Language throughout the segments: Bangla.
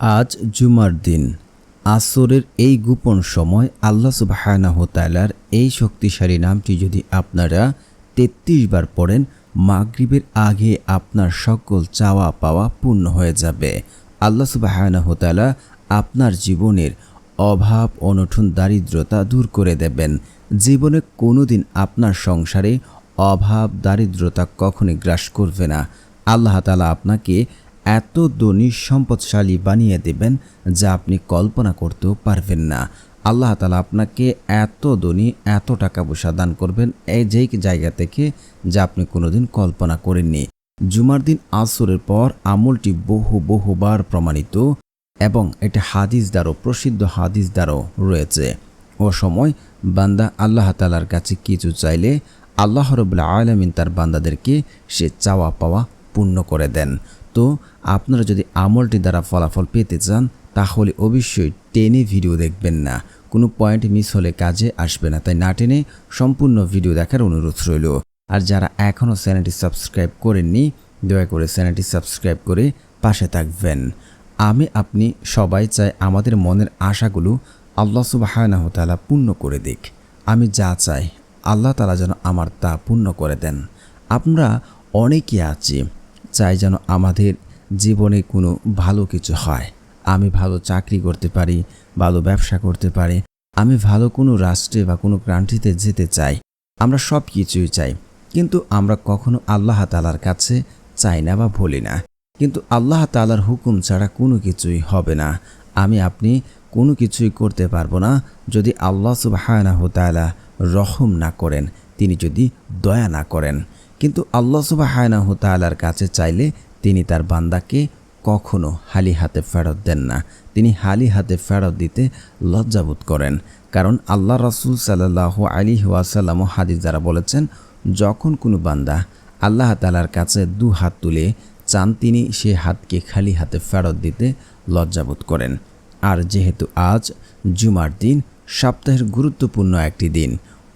আজ জুমার দিন। আসরের এই গোপন সময় আল্লাহ সুবাহানাহ তালার এই শক্তিশালী নামটি যদি আপনারা তেত্রিশ বার পড়েন, মাগরিবের আগে আপনার সকল চাওয়া পাওয়া পূর্ণ হয়ে যাবে। আল্লাহ সুবাহানাহ তালা আপনার জীবনের অভাব অনঠন দারিদ্রতা দূর করে দেবেন। জীবনে কোনোদিন আপনার সংসারে অভাব, দারিদ্রতা কখনই গ্রাস করবে না। আল্লাহ তালা আপনাকে এত ধনী সম্পদশালী বানিয়ে দেবেন যা আপনি কল্পনা করতেও পারবেন না। আল্লাহ তালা আপনাকে এত ধনী, এত টাকা পয়সা দান করবেন এই যেই জায়গা থেকে যা আপনি কোনোদিন কল্পনা করেননি। জুমার দিন আসরের পর আমলটি বহু বহুবার প্রমাণিত এবং এটা হাদিস দ্বারও প্রসিদ্ধ হাদিস দ্বারও রয়েছে। ও সময় বান্দা আল্লাহ তালার কাছে কিছু চাইলে আল্লাহ রবুল্লা আলমিন তার বান্দাদেরকে সে চাওয়া পাওয়া পূর্ণ করে দেন। তো আপনারা যদি আমলটি দ্বারা ফলাফল পেতে চান, তাহলে অবশ্যই টেনে ভিডিও দেখবেন না। কোনো পয়েন্ট মিস হলে কাজে আসবে না, তাই না টেনে সম্পূর্ণ ভিডিও দেখার অনুরোধ রইল। আর যারা এখনও চ্যানেলটি সাবস্ক্রাইব করেননি, দয়া করে চ্যানেলটি সাবস্ক্রাইব করে পাশে থাকবেন। আমি, আপনি সবাই চাই আমাদের মনের আশাগুলো আল্লাহ সুবাহানাহ তালা পূর্ণ করে দিক। আমি যা চাই, আল্লাহ তালা যেন আমার তা পূর্ণ করে দেন। আমরা অনেকে আছি চাই যেন আমাদের জীবনে কোনো ভালো কিছু হয়। আমি ভালো চাকরি করতে পারি, ভালো ব্যবসা করতে পারি, আমি ভালো কোনো রাষ্ট্রে বা কোনো কান্ট্রিতে যেতে চাই, আমরা সব কিছুই চাই। কিন্তু আমরা কখনো আল্লাহ তালার কাছে চাই না বা বলি না। কিন্তু আল্লাহ তালার হুকুম ছাড়া কোনো কিছুই হবে না। আমি, আপনি কোনো কিছুই করতে পারব না যদি আল্লাহ তালা রহম না করেন, তিনি যদি দয়া না করেন। কিন্তু আল্লাহ সুবাহানাহ তালার কাছে চাইলে তিনি তার বান্দাকে কখনো হালি হাতে ফেরত দেন না। তিনি হালি হাতে ফেরত দিতে লজ্জাবোধ করেন। কারণ আল্লাহ রসুল সাল্লাহ আলী ওয়াসাল্লাম হাদিস দ্বারা বলেছেন, যখন কোনো বান্দা আল্লাহ তালার কাছে দু হাত তুলে চান, তিনি সে হাতকে খালি হাতে ফেরত দিতে লজ্জাবোধ করেন। আর যেহেতু আজ জুমার দিন, সপ্তাহের গুরুত্বপূর্ণ একটি দিন,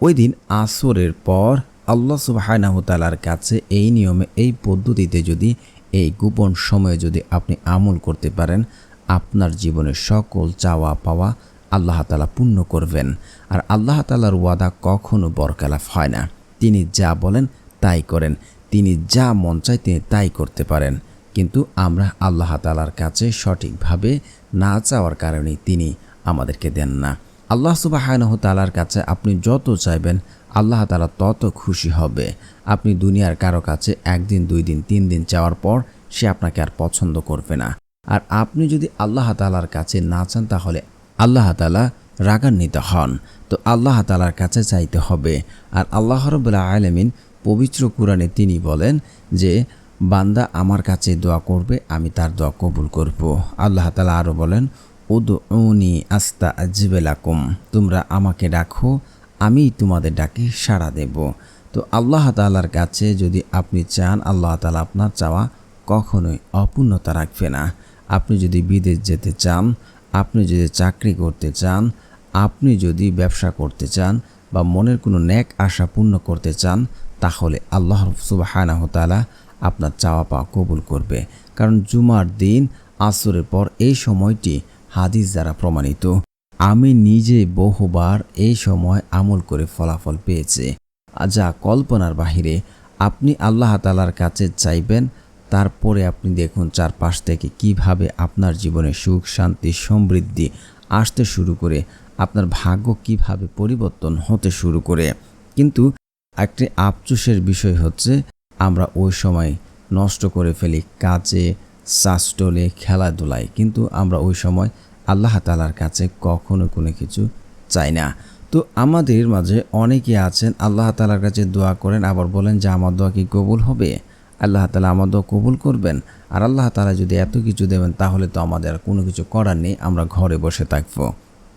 ওই দিন আসরের পর আল্লাহ সুবাহানাহতালার কাছে এই নিয়মে, এই পদ্ধতিতে যদি, এই গোপন সময়ে যদি আপনি আমল করতে পারেন, আপনার জীবনের সকল চাওয়া পাওয়া আল্লাহ তালা পূর্ণ করবেন। আর আল্লাহ তালার ওয়াদা কখনো বরকালাফ হয় না। তিনি যা বলেন তাই করেন। তিনি যা মন চায় তিনি তাই করতে পারেন। কিন্তু আমরা আল্লাহ তালার কাছে সঠিকভাবে না চাওয়ার কারণে তিনি আমাদেরকে দেন না। আল্লাহ সুবাহানহ তালার কাছে আপনি যত চাইবেন আল্লাহ তালা তত খুশি হবে। আপনি দুনিয়ার কারও কাছে একদিন, দুই দিন, তিন দিন চাওয়ার পর সে আপনাকে আর পছন্দ করবে না। আর আপনি যদি আল্লাহ তালার কাছে না চান, তাহলে আল্লাহ তালা রাগান্বিত হন। তো আল্লাহ তালার কাছে চাইতে হবে। আর আল্লাহ রবুল্লা আলমিন পবিত্র কোরআনে তিনি বলেন যে, বান্দা আমার কাছে দোয়া করবে, আমি তার দোয়া কবুল করব। আল্লাহ তালা আরও বলেন উদ উনি আস্তা আজবেলাকুম তোমরা আমাকে ডাকো আমি তোমাদের ডাকে সাড়া দেব। তো আল্লাহ তালার কাছে যদি আপনি চান, আল্লাহ তালা আপনার চাওয়া কখনোই অপূর্ণতা রাখবে না। আপনি যদি বিদেশ যেতে চান, আপনি যদি চাকরি করতে চান, আপনি যদি ব্যবসা করতে চান বা মনের কোনো ন্যাক আশা পূর্ণ করতে চান, তাহলে আল্লাহ সুবাহানাহ তালা আপনার চাওয়া পাওয়া কবুল করবে। কারণ জুমার দিন, আসরের পর এই সময়টি হাদিস দ্বারা প্রমাণিত। আমি নিজে বহুবার এই সময় আমল করে ফলাফল পেয়েছে। যা কল্পনার বাহিরে, আপনি আল্লাহ তালার কাছে চাইবেন, তারপরে আপনি দেখুন চারপাশ থেকে কীভাবে আপনার জীবনে সুখ, শান্তি, সমৃদ্ধি আসতে শুরু করে, আপনার ভাগ্য কীভাবে পরিবর্তন হতে শুরু করে। কিন্তু একটি আফসোসের বিষয় হচ্ছে, আমরা ওই সময় নষ্ট করে ফেলি কাজে শাসটলে খেলাধুলায়। কিন্তু আমরা ওই সময় আল্লাহ তালার কাছে কখনো কোনো কিছু চাই না। তো আমাদের মাঝে অনেকে আছেন, আল্লাহ তালার কাছে দোয়া করেন, আবার বলেন যে, আমার দোয়া কি কবুল হবে? আল্লাহ তালা আমার দোয়া কবুল করবেন। আর আল্লাহ তালা যদি এত কিছু দেবেন, তাহলে তো আমাদের আর কোনো কিছু করার নেই, আমরা ঘরে বসে থাকব।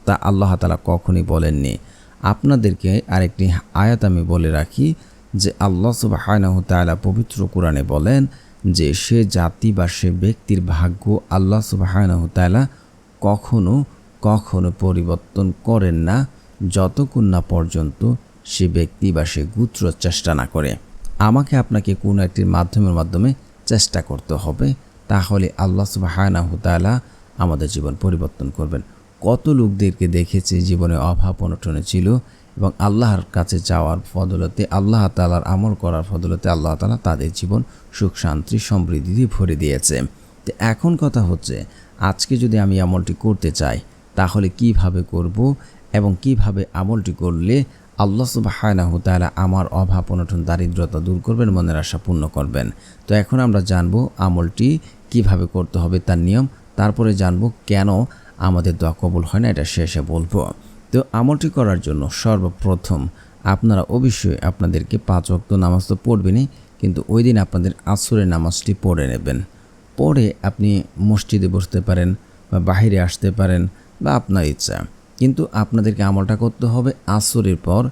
তা আল্লাহ তালা কখনই বলেননি। আপনাদেরকে আরেকটি আয়াত আমি বলে রাখি, যে আল্লাহ সুবাহানাহ তালা পবিত্র কোরআনে বলেন যে, সে জাতি বা সে ব্যক্তির ভাগ্য আল্লাহ সুবাহানাহ তালা কখনো কখনো পরিবর্তন করেন না যতক্ষণ না পর্যন্ত সে ব্যক্তি বা সে গুত্র চেষ্টা না করে। আমাকে আপনাকে কোনো একটির মাধ্যমের মাধ্যমে চেষ্টা করতে হবে, তাহলে আল্লাহ সুবাহানাহ তালা আমাদের জীবন পরিবর্তন করবেন। কত লোকদেরকে দেখেছি জীবনে অভাব অনটনে ছিল এবং আল্লাহর কাছে যাওয়ার ফদলতে আল্লাহ তালার আমল করার ফদলতে আল্লাহ তালা তাদের জীবন সুখ, শান্তি, সমৃদ্ধি ভরে দিয়েছে। তো এখন কথা হচ্ছে আজকে যদি আমি আমলটি করতে চাই, তাহলে কীভাবে করব এবং কীভাবে আমলটি করলে আল্লাহ সুবাহানাহু তাআলা আমার অভাব, অনটন, দারিদ্রতা দূর করবেন, মনের আশা পূর্ণ করবেন? তো এখন আমরা জানব আমলটি কীভাবে করতে হবে, তার নিয়ম। তারপরে জানব কেন আমাদের দোয়া কবুল হয় না, এটা শেষে বলব। তো আমলটি করার জন্য সর্বপ্রথম আপনারা অবশ্যই আপনাদেরকে পাঁচ ওয়াক্ত নামাজ তো পড়বেনই, কিন্তু ওই দিন আপনাদের আসরের নামাজটি পড়ে নেবেন। পরে আপনি মসজিদে বসতে পারেন বা বাহিরে আসতে পারেন বা আপনার ইচ্ছা। কিন্তু আপনাদেরকে আমলটা করতে হবে আসরের পর,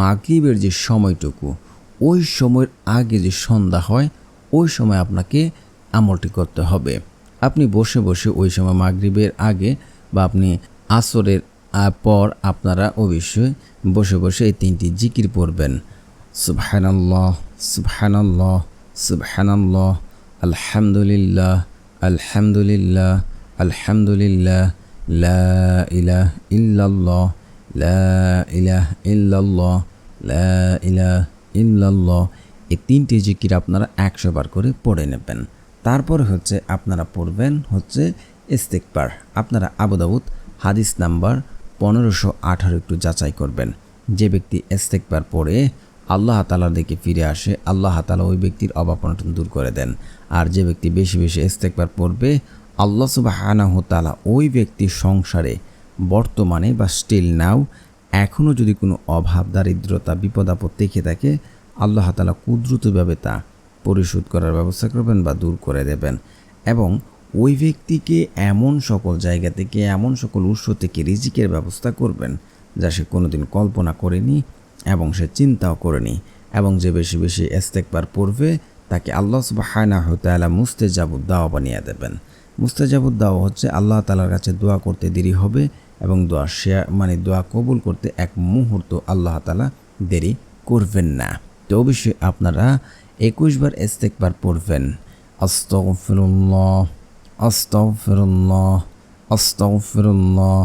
মাগরিবের যে সময়টুকু, ওই সময়ের আগে যে সন্ধ্যা হয়, ওই সময় আপনাকে আমলটি করতে হবে। আপনি বসে বসে ওই সময় মাগরিবের আগে বা আপনি আসরের পর আপনারা অবশ্যই বসে বসে এই তিনটি জিকির পড়বেন। সুবহানাল্লাহ সুবহানাল্লাহ সুবহানাল্লাহ। আলহামদুলিল্লাহ আলহামদুলিল্লাহ আলহামদুলিল্লাহ, লা ইলাহ ইল্লাল্লাহ, লা ইলাহ ইল্লাল্লাহ, লা এই তিনটি জিকির আপনারা একশো বার করে পড়ে নেবেন। তারপরে হচ্ছে আপনারা পড়বেন হচ্ছে ইস্তেকবার। আপনারা আবুদাউদ হাদিস নাম্বার পনেরোশো আঠারো একটু যাচাই করবেন। যে ব্যক্তি ইস্তেকবার পড়ে আল্লাহ তালার দিকে ফিরে আসে, আল্লাহ তালা ওই ব্যক্তির অভাব দূর করে দেন। আর যে ব্যক্তি বেশি বেশি ইস্তেকবার পড়বে, আল্লাহ সুবাহানাহ তালা ওই ব্যক্তির সংসারে বর্তমানে বা স্টিল নাও এখনও যদি কোনো অভাব, দারিদ্রতা, বিপদ, আপদ দেখে থাকে, আল্লাহ তালা কুদরতভাবে তা পরিশোধ করার ব্যবস্থা করবেন বা দূর করে দেবেন। এবং ওই ব্যক্তিকে এমন সকল জায়গা থেকে, এমন সকল উৎস থেকে রিজিকের ব্যবস্থা করবেন যা সে কোনোদিন কল্পনা করেনি এবং সে চিন্তাও করেনি এবং যে বেশি বেশি এস্তেকবার পড়বে, তাকে আল্লাহ সুবাহানা হতালা মুস্তেজাবুদ দাওয়া বানিয়ে দেবেন। মুস্তেজাবুদ দাওয়া হচ্ছে আল্লাহ তালার কাছে দোয়া করতে দেরি হবে এবং দোয়া শেয়ার মানে দোয়া কবুল করতে এক মুহূর্ত আল্লাহ তালা দেরি করবেন না। তো অবশ্যই আপনারা একুশবার এস্তেকবার পড়বেন। আস্তগফিরুল্লাহ আস্তগফিরুল্লাহ আস্তগফিরুল্লাহ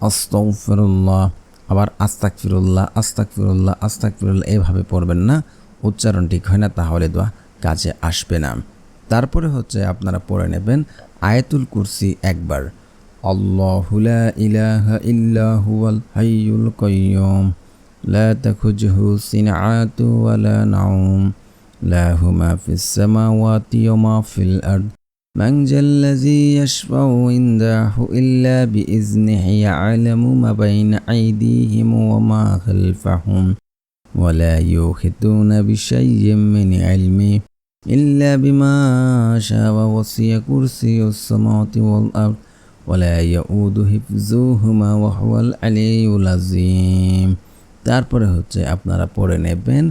আস্তগফিরুল্লাহ। আবার আস্তাক ফিরুল্লাহ আস্তাক ফিরুল্লাহ আস্তাক ফিরুল্লাহ এভাবে পড়বেন না। উচ্চারণ ঠিক হয় না, তাহলে দোয়া কাজে আসবে না। তারপরে হচ্ছে আপনারা পড়ে নেবেন আয়াতুল কুরসি একবার। আল্লাহ ইলাহা ইল্লাহুয়াল নাউম ফিল من ذا الذي يشفع عنده إلا بإذنه يعلم ما بين أيديهم وما خلفهم ولا يوحدون بشيء من علمه إلا بما شاء وسع كرسي السماوات والأرض ولا يؤود حفظهما وهو العلي العظيم তারপরে হচ্ছে আপনারা পড়ে নেবেন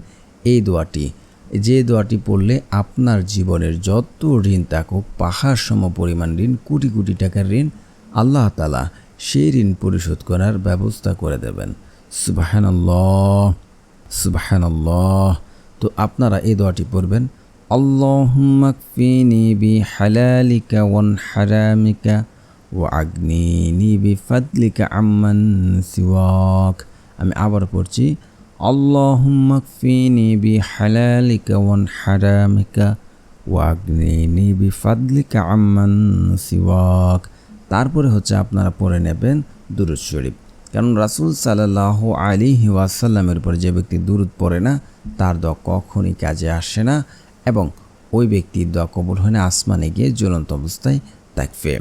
এই দোয়াটি যে দোয়াটি পড়লে আপনার জীবনের যত ঋণ থাকুক, পাহাড় সম পরিমাণ ঋণ, কোটি কোটি টাকার ঋণ, আল্লাহ তালা সেই ঋণ পরিশোধ করার ব্যবস্থা করে দেবেন। সুবাহানাল্লাহ সুবাহানাল্লাহ। তো আপনারা এই দোয়াটি পড়বেন বি হারামিকা ও আম্মান সিওয়াক। আমি আবার পড়ছি বি হালালিকা ওয়ান হারামিকা ওয়াগনিনি বি ফাদলিকা আম্মান সিওয়াক তারপরে হচ্ছে আপনারা পড়ে নেবেন দুরুদ শরীফ। কারণ রাসুল সাল্লাহ আলী ওয়াসাল্লামের উপর যে ব্যক্তি দুরুদ পড়ে না, তার দোয়া কখনই কাজে আসে না এবং ওই ব্যক্তির দোয়া কবুল হয় না, আসমানে গিয়ে জ্বলন্ত অবস্থায় থাকবে।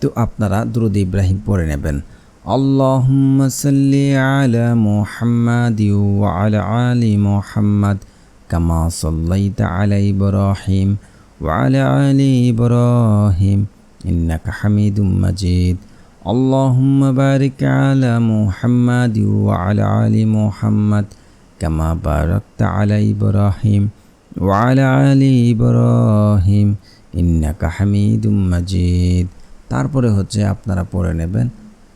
তো আপনারা দুরুদ ইব্রাহিম পড়ে নেবেন। اللهم صل على محمد وعلى آل محمد كما صليت على إبراهيم وعلى آل إبراهيم إنك حميد مجيد اللهم بارك على محمد وعلى آل محمد كما باركت على إبراهيم وعلى آل إبراهيم إنك حميد مجيد তারপরে হচ্ছে আপনারা পড়ে নেবেন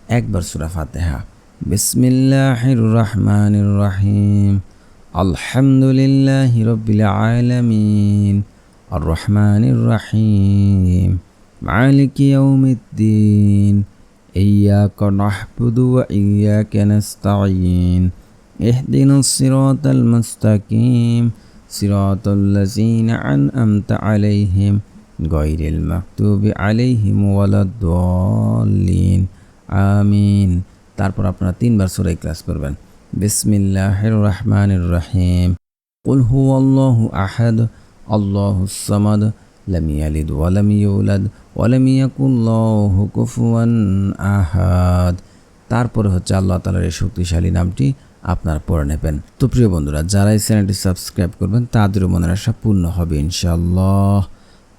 একবার সুরা ফাতেহা বিসমিল্লাহির রহমানির রহিম আলহামদুলিল্লাহি রব্বিল আলামিন আর রহমানির রহিম مالك يوم الدين إياك نعبد وإياك نستعين اهدنا الصراط المستقيم صراط الذين أنعمت عليهم غير المكتوب عليهم ولا الضالين আমিন তারপর আপনারা তিনবার সূরা ক্লাস করবেন বিসমিল্লাহির রহমানির রহিম قل هو الله أحد الله الصمد لم يلد ولم يولد ولم يكن له كفوا أحد তারপরে হচ্ছে আল্লাহ তালার এই শক্তিশালী নামটি আপনারা পড়ে নেবেন তো প্রিয় বন্ধুরা যারা এই চ্যানেলটি সাবস্ক্রাইব করবেন তাদেরও মনের আশা পূর্ণ হবে ইনশাআল্লাহ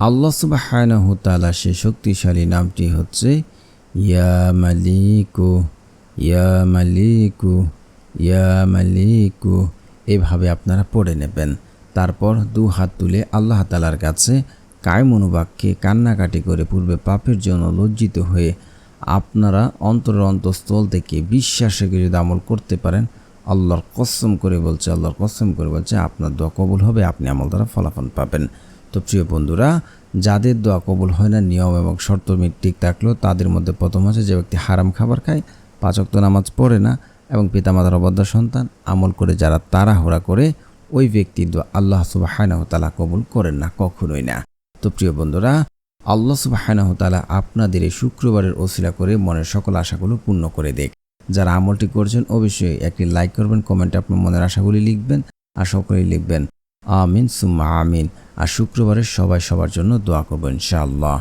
আল্লাহ সুবাহানাহু তাআলা সেই শক্তিশালী নামটি হচ্ছে ইয়া মালিকু ইয়া মালিকু ইয়া মালিকু এভাবে আপনারা পড়ে নেবেন। তারপর দু হাত তুলে আল্লাহ তালার কাছে কায় মনোবাক্যে কান্নাকাটি করে পূর্বে পাপের জন্য লজ্জিত হয়ে আপনারা অন্তরের অন্তঃস্থল থেকে বিশ্বাসে যদি আমল করতে পারেন, আল্লাহর কসম করে বলছে, আল্লাহর কসম করে বলছে, আপনার দোয়া কবুল হবে, আপনি আমল দ্বারা ফলাফল পাবেন। তো প্রিয় বন্ধুরা যাদের দোয়া কবুল হয় না, নিয়ম এবং শর্ত ঠিক থাকলেও তাদের মধ্যে প্রথম আছে যে ব্যক্তি হারাম খাবার খায় পাচক্ত নামাজ পড়ে না এবং পিতামাতার অবদ্ধ সন্তান আমল করে যারা তাড়াহুড়া করে, ওই ব্যক্তির দোয়া আল্লাহ সুবাহ তালা কবুল করেন না, কখনোই না। তো প্রিয় বন্ধুরা, আল্লাহ সুবাহ তালা আপনাদের এই শুক্রবারের ওসিলা করে মনের সকল আশাগুলো পূর্ণ করে দেখ। যারা আমলটি করছেন, অবশ্যই একটি লাইক করবেন, কমেন্টে আপনার মনের আশাগুলি লিখবেন, আর সকলেই লিখবেন আমিন সুম্মা আমিন। আর শুক্রবারে সবাই সবার জন্য দোয়া করবেন ইনশাআল্লাহ।